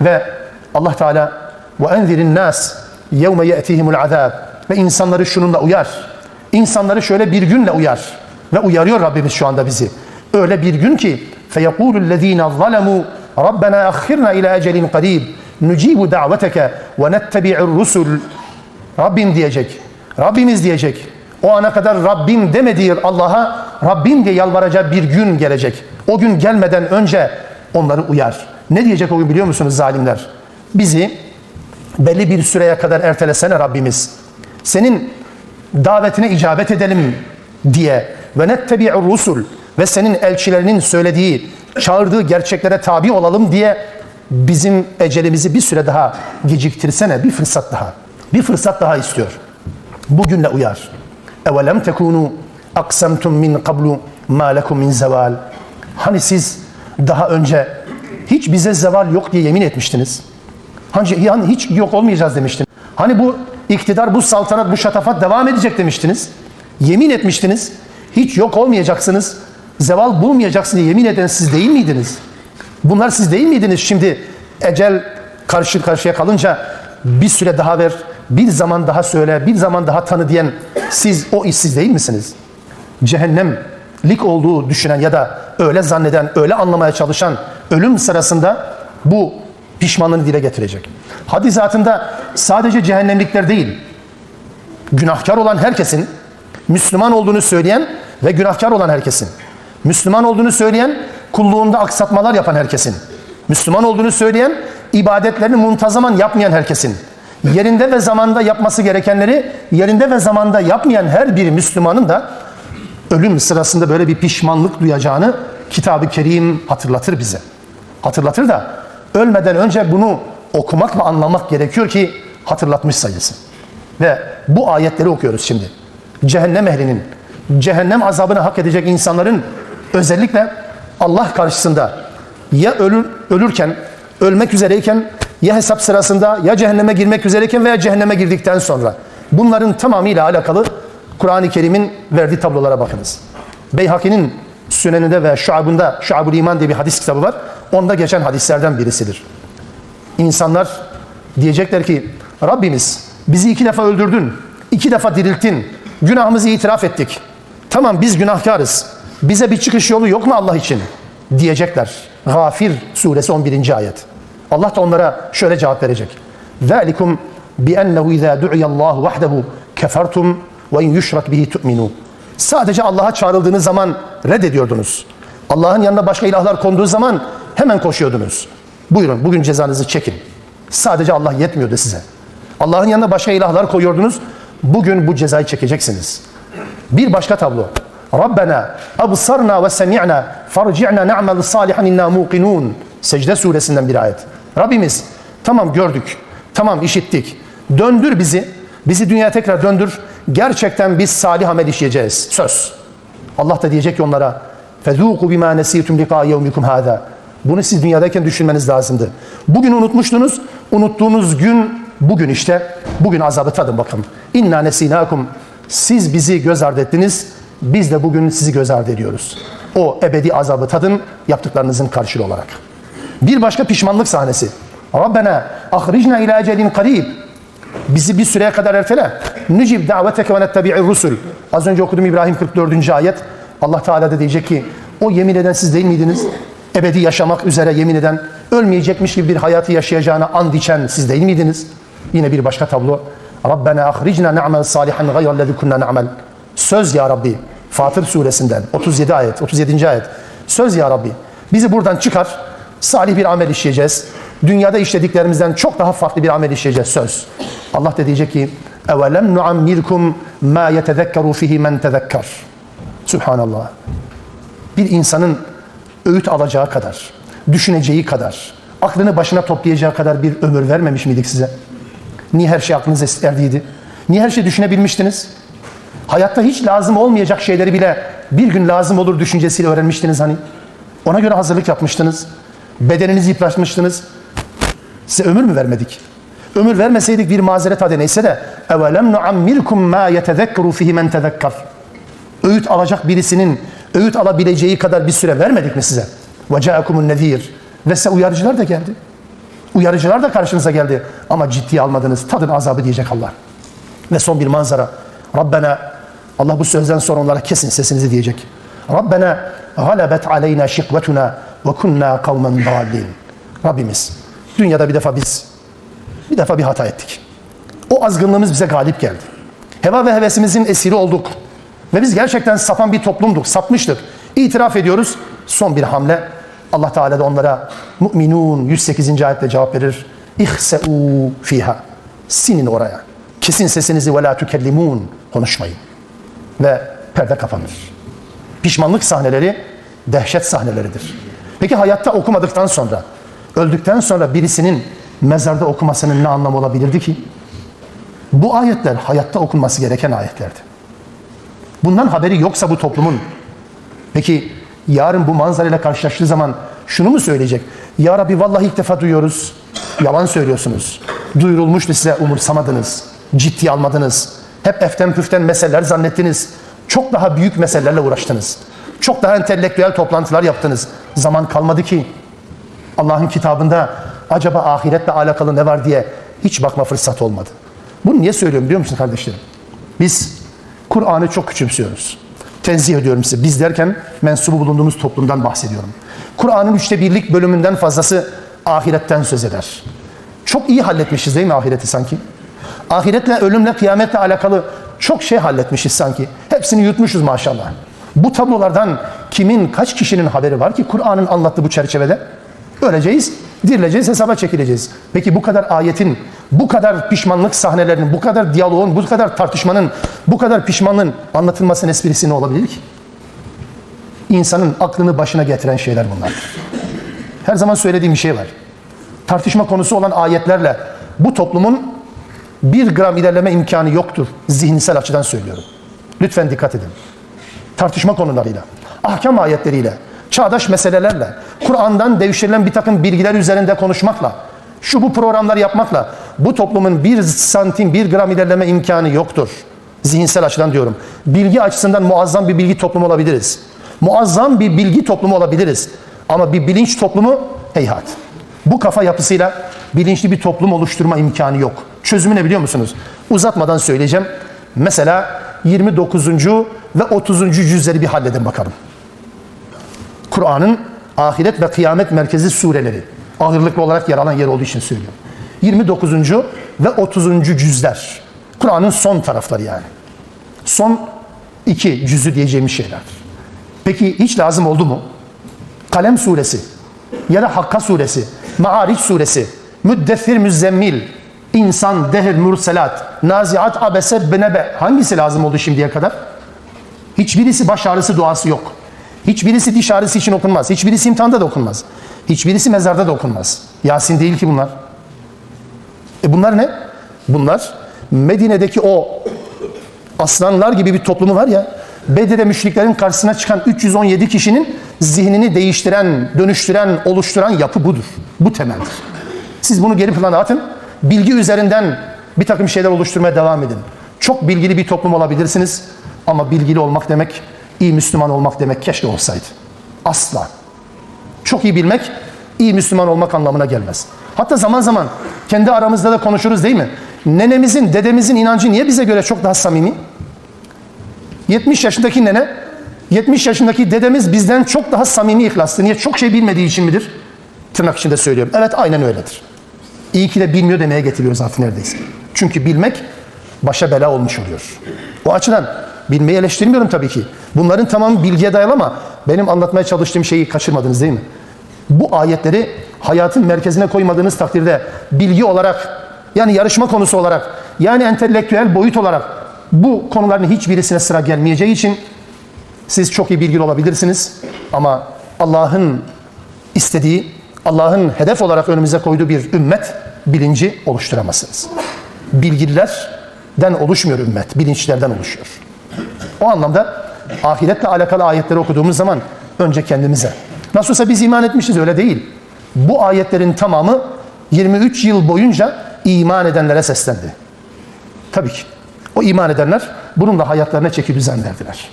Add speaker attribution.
Speaker 1: Ve Allah Teala ve enzirin nas yevme ye'tihimul azab ve insanları şununla uyar. İnsanları şöyle bir günle uyar. Ve uyarıyor Rabbimiz şu anda bizi. Öyle bir gün ki feyekulu allazina zalemu Rabbena akhirna ila ecelin qarib nucibu da'veteke ve nettebi'ur rusul Rabbim diyecek. Rabbimiz diyecek. O ana kadar Rabbim demediği Allah'a Rabbim diye yalvaracağı bir gün gelecek. O gün gelmeden önce onları uyar. Ne diyecek o gün biliyor musunuz zalimler? Bizi belli bir süreye kadar ertelesene Rabbimiz. Senin davetine icabet edelim diye ve nettebi'ur rusul ve senin elçilerinin söylediği, çağırdığı gerçeklere tabi olalım diye bizim ecelimizi bir süre daha geciktirsene, bir fırsat daha. Bir fırsat daha istiyor. Bugünle uyar. Evelem tekunu aksamtum min qablu ma lekum min zeval. Hani siz daha önce hiç bize zeval yok diye yemin etmiştiniz. Hani hiç yok olmayacağız demiştiniz. Hani bu iktidar, bu saltanat, bu şatafat devam edecek demiştiniz. Yemin etmiştiniz. Hiç yok olmayacaksınız. Zeval bulmayacaksınız diye yemin eden siz değil miydiniz? Bunlar siz değil miydiniz? Şimdi ecel karşı karşıya kalınca bir süre daha ver, bir zaman daha söyle, bir zaman daha tanı diyen siz o işsiz değil misiniz? Cehennemlik olduğu düşünen ya da öyle zanneden, öyle anlamaya çalışan ölüm sırasında bu pişmanlığını dile getirecek. Hadisatında sadece cehennemlikler değil, günahkar olan herkesin, Müslüman olduğunu söyleyen ve günahkar olan herkesin, Müslüman olduğunu söyleyen, kulluğunda aksatmalar yapan herkesin, Müslüman olduğunu söyleyen, ibadetlerini muntazaman yapmayan herkesin, yerinde ve zamanda yapması gerekenleri yerinde ve zamanda yapmayan her bir Müslümanın da ölüm sırasında böyle bir pişmanlık duyacağını Kitab-ı Kerim hatırlatır bize. Hatırlatır da ölmeden önce bunu okumak ve anlamak gerekiyor ki hatırlatmış sayılsın. Ve bu ayetleri okuyoruz şimdi. Cehennem ehlinin, cehennem azabını hak edecek insanların özellikle Allah karşısında ya ölür, ölürken, ölmek üzereyken ya hesap sırasında ya cehenneme girmek üzereyken veya cehenneme girdikten sonra. Bunların tamamıyla alakalı Kur'an-ı Kerim'in verdiği tablolara bakınız. Beyhaki'nin Süneninde ve Şuab'ında Şuabul İman diye bir hadis kitabı var. Onda geçen hadislerden birisidir. İnsanlar diyecekler ki Rabbimiz bizi iki defa öldürdün, iki defa dirilttin, günahımızı itiraf ettik. Tamam biz günahkarız. Bize bir çıkış yolu yok mu Allah için? Diyecekler. Gafir suresi 11. ayet. Allah da onlara şöyle cevap verecek. ذَٰلِكُمْ بِأَنَّهُ اِذَا دُعِيَ اللّٰهُ وَحْدَهُ كَفَرْتُمْ وَاِنْ يُشْرَكْ بِهِ تُؤْمِنُوا Sadece Allah'a çağrıldığınız zaman reddediyordunuz. Allah'ın yanına başka ilahlar konduğu zaman hemen koşuyordunuz. Buyurun bugün cezanızı çekin. Sadece Allah yetmiyordu size. Allah'ın yanına başka ilahlar koyuyordunuz. Bugün bu cezayı çekeceksiniz. Bir başka tablo. Rabbena absarna ve semi'na farci'na na'mal salihan inna muqinun. Secde suresinden bir ayet. Rabbimiz tamam gördük. Tamam işittik. Döndür bizi. Bizi dünyaya tekrar döndür. Gerçekten biz salih amel işleyeceğiz. Söz. Allah da diyecek ki onlara فَذُوقُ بِمَا نَسِيتُمْ لِقَاءَ يَوْمِكُمْ هَذَا bunu siz dünyadayken düşünmeniz lazımdı. Bugün unutmuştunuz. Unuttuğunuz gün bugün işte. Bugün azabı tadın bakın. İnna nesinakum. Siz bizi göz ardı ettiniz. Biz de bugün sizi göz ardı ediyoruz. O ebedi azabı tadın yaptıklarınızın karşılığı olarak. Bir başka pişmanlık sahnesi. Rabbena ahricna ila ecelin karib. Bizi bir süreye kadar ertele. Nücib daveteke ve nettebi'ir rusul. Az önce okudum İbrahim 44. ayet. Allah Teala da diyecek ki o yemin eden siz değil miydiniz? Ebedi yaşamak üzere yemin eden, ölmeyecekmiş gibi bir hayatı yaşayacağına and içen siz değil miydiniz? Yine bir başka tablo. Rabbena ahricna na'mel salihan gayrellezi kunna na'mel. Söz ya Rabbi. Fatır suresinden 37 ayet, 37. ayet. Söz ya Rabbi. Bizi buradan çıkar. Salih bir amel işleyeceğiz. Dünyada işlediklerimizden çok daha farklı bir amel işleyeceğiz. Söz. Allah da diyecek ki اَوَلَمْ نُعَمِّرْكُمْ مَا يَتَذَكَّرُ فِيهِ مَنْ تَذَكَّرْ Subhanallah. Bir insanın öğüt alacağı kadar, düşüneceği kadar, aklını başına toplayacağı kadar bir ömür vermemiş miydik size? Niye her şey aklınıza erdiydi? Niye her şey düşünebilmiştiniz? Hayatta hiç lazım olmayacak şeyleri bile bir gün lazım olur düşüncesiyle öğrenmiştiniz hani. Ona göre hazırlık yapmıştınız. Bedeninizi yıpratmıştınız. Size ömür mü vermedik? Ömür vermeseydik bir mazeret adı neyse de evelem nuammirkum ma yetezekkeru fihi men tezekkar. Öğüt alacak birisinin öğüt alabileceği kadar bir süre vermedik mi size? Ca'akumun nezir. Ve size uyarıcılar da geldi. Uyarıcılar da karşınıza geldi ama ciddiye almadınız. Tadın azabı diyecek Allah. Ve son bir manzara. Rabbena Allah bu sözden sonra onlara kesin sesinizi diyecek. Rabbena galebet aleyna şikvetuna ve kunna kavmen dallin. Rabbimiz dünyada bir defa biz bir defa bir hata ettik. O azgınlığımız bize galip geldi. Heva ve hevesimizin esiri olduk. Ve biz gerçekten sapan bir toplumduk, sapmıştık. İtiraf ediyoruz. Son bir hamle. Allah Teala da onlara Müminun 108. ayetle cevap verir. İhse'u fiha. Sinin oraya. Kesin sesinizi ve la tükellimun. Konuşmayın. Ve perde kapanır. Pişmanlık sahneleri dehşet sahneleridir. Peki hayatta okumadıktan sonra, öldükten sonra birisinin mezarda okumasının ne anlamı olabilirdi ki? Bu ayetler hayatta okunması gereken ayetlerdi. Bundan haberi yoksa bu toplumun, peki yarın bu manzarayla karşılaştığı zaman şunu mu söyleyecek? Ya Rabbi vallahi ilk defa duyuyoruz. Yalan söylüyorsunuz. Duyurulmuştu size umursamadınız. Ciddiye almadınız. Hep eften püften meseleler zannettiniz. Çok daha büyük meselelerle uğraştınız. Çok daha entelektüel toplantılar yaptınız. Zaman kalmadı ki. Allah'ın kitabında acaba ahiretle alakalı ne var diye hiç bakma fırsat olmadı. Bunu niye söylüyorum biliyor musun kardeşlerim? Biz Kur'an'ı çok küçümsüyoruz. Tenzih ediyorum size. Biz derken mensubu bulunduğumuz toplumdan bahsediyorum. Kur'an'ın üçte birlik bölümünden fazlası ahiretten söz eder. Çok iyi halletmişiz değil mi ahireti sanki? Ahiretle, ölümle, kıyametle alakalı çok şey halletmişiz sanki. Hepsini yutmuşuz maşallah. Bu tablolardan kimin, kaç kişinin haberi var ki Kur'an'ın anlattığı bu çerçevede? Öleceğiz, dirileceğiz, hesaba çekileceğiz. Peki bu kadar ayetin, bu kadar pişmanlık sahnelerinin, bu kadar diyaloğun, bu kadar tartışmanın, bu kadar pişmanlığın anlatılmasının esprisi ne olabilir ki? İnsanın aklını başına getiren şeyler bunlar. Her zaman söylediğim bir şey var. Tartışma konusu olan ayetlerle bu toplumun bir gram ilerleme imkanı yoktur. Zihinsel açıdan söylüyorum. Lütfen dikkat edin. Tartışma konularıyla, ahkam ayetleriyle, çağdaş meselelerle, Kur'an'dan devşirilen bir takım bilgiler üzerinde konuşmakla, şu bu programlar yapmakla bu toplumun bir santim, bir gram ilerleme imkanı yoktur. Zihinsel açıdan diyorum. Bilgi açısından muazzam bir bilgi toplumu olabiliriz. Muazzam bir bilgi toplumu olabiliriz. Ama bir bilinç toplumu heyhat. Bu kafa yapısıyla bilinçli bir toplum oluşturma imkanı yok. Çözümü ne biliyor musunuz? Uzatmadan söyleyeceğim. Mesela 29. ve 30. cüzleri bir halledin bakalım. Kur'an'ın ahiret ve kıyamet merkezi sureleri ağırlıklı olarak yer alan yer olduğu için söylüyorum. 29. ve 30. cüzler. Kur'an'ın son tarafları yani. Son iki cüzü diyeceğimiz şeylerdir. Peki hiç lazım oldu mu? Kalem suresi ya da Hakka suresi, Maariç suresi, Müddessir Müzzemmil, İnsan, Dehir, Mürselat, Naziat, Abese, Benebe hangisi lazım oldu şimdiye kadar? Hiçbirisi baş ağrısı duası yok. Hiçbirisi diş ağrısı için okunmaz. Hiçbirisi imtihanda da okunmaz. Hiçbirisi mezarda da okunmaz. Yasin değil ki bunlar. E bunlar ne? Bunlar Medine'deki o aslanlar gibi bir toplumu var ya, Bedir'de müşriklerin karşısına çıkan 317 kişinin zihnini değiştiren, dönüştüren, oluşturan yapı budur. Bu temeldir. Siz bunu geri plana atın. Bilgi üzerinden bir takım şeyler oluşturmaya devam edin. Çok bilgili bir toplum olabilirsiniz ama bilgili olmak demek, iyi Müslüman olmak demek keşke olsaydı. Asla. Çok iyi bilmek, iyi Müslüman olmak anlamına gelmez. Hatta zaman zaman kendi aramızda da konuşuruz değil mi? Nenemizin, dedemizin inancı niye bize göre çok daha samimi? 70 yaşındaki nene, 70 yaşındaki dedemiz bizden çok daha samimi ihlaslı. Niye? Çok şey bilmediği için midir? Tırnak içinde söylüyorum. Evet aynen öyledir. İyi ki de bilmiyor demeye getiriyoruz artık neredeyse. Çünkü bilmek başa bela olmuş oluyor. O açıdan bilmeyi eleştirmiyorum tabii ki. Bunların tamamı bilgiye dayalı ama benim anlatmaya çalıştığım şeyi kaçırmadınız değil mi? Bu ayetleri hayatın merkezine koymadığınız takdirde bilgi olarak yani yarışma konusu olarak yani entelektüel boyut olarak bu konuların hiçbirisine sıra gelmeyeceği için siz çok iyi bilgili olabilirsiniz ama Allah'ın istediği, Allah'ın hedef olarak önümüze koyduğu bir ümmet bilinci oluşturamazsınız. Bilgililerden oluşmuyor ümmet, bilinçlerden oluşuyor. O anlamda ahiretle alakalı ayetleri okuduğumuz zaman önce kendimize. Nasıl olsa biz iman etmişiz öyle değil. Bu ayetlerin tamamı 23 yıl boyunca iman edenlere seslendi. Tabii ki. O iman edenler bununla hayatlarına çeki düzen verdiler.